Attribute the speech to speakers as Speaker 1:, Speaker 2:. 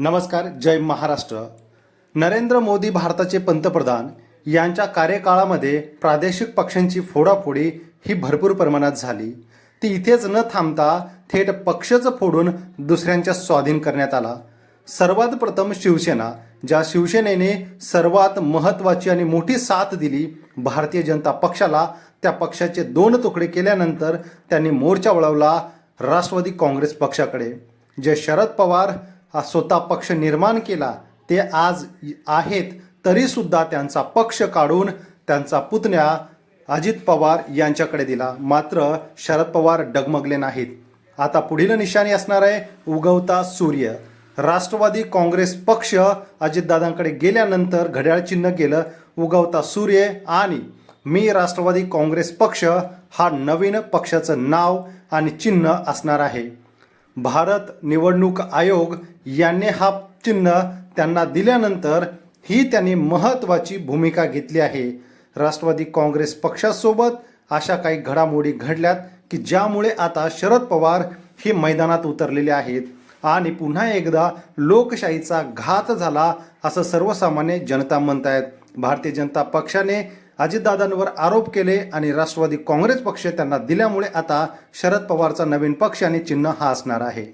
Speaker 1: नमस्कार जय महाराष्ट्र. नरेंद्र मोदी भारताचे पंतप्रधान यांच्या कार्यकाळामध्ये प्रादेशिक पक्षांची फोडाफोडी ही भरपूर प्रमाणात झाली. ती इथेच न थांबता थेट पक्षच फोडून दुसऱ्यांच्या स्वाधीन करण्यात आला. सर्वात प्रथम शिवसेना ज्या शिवसेनेने सर्वात महत्त्वाची आणि मोठी साथ दिली भारतीय जनता पक्षाला त्या पक्षाचे दोन तुकडे केल्यानंतर त्यांनी मोर्चा वळवला राष्ट्रवादी काँग्रेस पक्षाकडे. जे शरद पवार हा स्वतः पक्ष निर्माण केला ते आज आहेत तरीसुद्धा त्यांचा पक्ष काढून त्यांचा पुतण्या अजित पवार यांच्याकडे दिला. मात्र शरद पवार डगमगले नाहीत. आता पुढील निशाणी असणार आहे उगवता सूर्य. राष्ट्रवादी काँग्रेस पक्ष अजितदादांकडे गेल्यानंतर घड्याळ चिन्ह केलं उगवता सूर्य आणि मी राष्ट्रवादी काँग्रेस पक्ष हा नवीन पक्षाचं नाव आणि चिन्ह असणार आहे. भारत निवडणूक आयोग यांनी हा चिन्ह त्यांना दिल्यानंतर ही त्यांनी महत्त्वाची भूमिका घेतली आहे. राष्ट्रवादी काँग्रेस पक्षासोबत अशा काही घडामोडी घडल्यात की ज्यामुळे आता शरद पवार हे मैदानात उतरलेले आहेत आणि पुन्हा एकदा लोकशाहीचा घात झाला असं सर्वसामान्य जनता म्हणतायत. भारतीय जनता पक्षाने अजितदादांवर आरोप केले आणि राष्ट्रवादी काँग्रेस पक्ष त्यांना दिल्यामुळे आता शरद पवारचा नवीन पक्ष आणि चिन्ह हा असणार आहे.